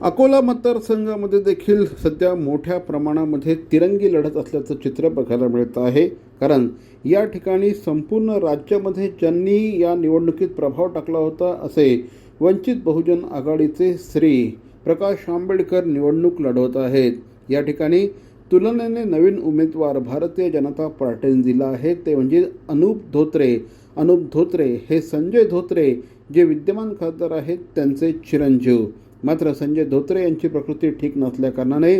अकोला मतदारसंघामध्ये देखील सध्या मोठ्या प्रमाणामध्ये तिरंगी लढत असल्याचं चित्र बघायला मिळत आहे. कारण या ठिकाणी संपूर्ण राज्यामध्ये ज्यांनी या निवडणुकीत प्रभाव टाकला होता असे वंचित बहुजन आघाडीचे श्री प्रकाश आंबेडकर निवडणूक लढवत आहेत. या ठिकाणी तुलनेने नवीन उमेदवार भारतीय जनता पार्टीने दिला आहे ते म्हणजे अनुप धोत्रे. अनुप धोत्रे हे संजय धोत्रे जे विद्यमान खासदार आहेत त्यांचे चिरंजीव. मात्र संजय धोत्रे यांची प्रकृती ठीक नसल्याकारणाने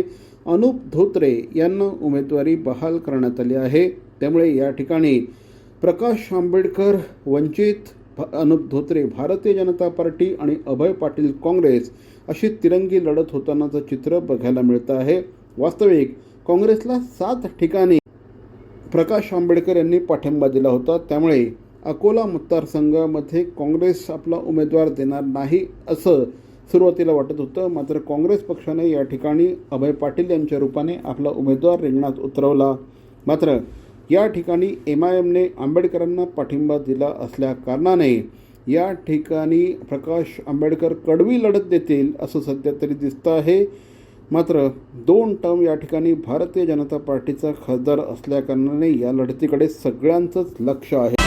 अनुप धोत्रे यांना उमेदवारी बहाल करण्यात आली आहे. त्यामुळे या ठिकाणी प्रकाश आंबेडकर वंचित अनुप धोत्रे भारतीय जनता पार्टी आणि अभय पाटील काँग्रेस अशी तिरंगी लढत होतानाचं चित्र बघायला मिळतं आहे. वास्तविक काँग्रेसला सात ठिकाणी प्रकाश आंबेडकर यांनी पाठिंबा दिला होता. त्यामुळे अकोला मतदारसंघामध्ये काँग्रेस आपला उमेदवार देणार नाही असं सुरुवातीला वाटत होतं मात्र काँग्रेस पक्षाने या ठिकाणी अभय पाटील यांच्या रूपाने आपला उमेदवार रिंगणात उतरवला. मात्र या ठिकाणी एम आय एमने आंबेडकरांना पाठिंबा दिला असल्या कारणाने या ठिकाणी प्रकाश आंबेडकर कडवी लढत देतील असं सध्या तरी दिसतं आहे. मात्र दोन टर्म या ठिकाणी भारतीय जनता पार्टीचा खासदार असल्याकारणाने या लढतीकडे सगळ्यांचंच लक्ष आहे.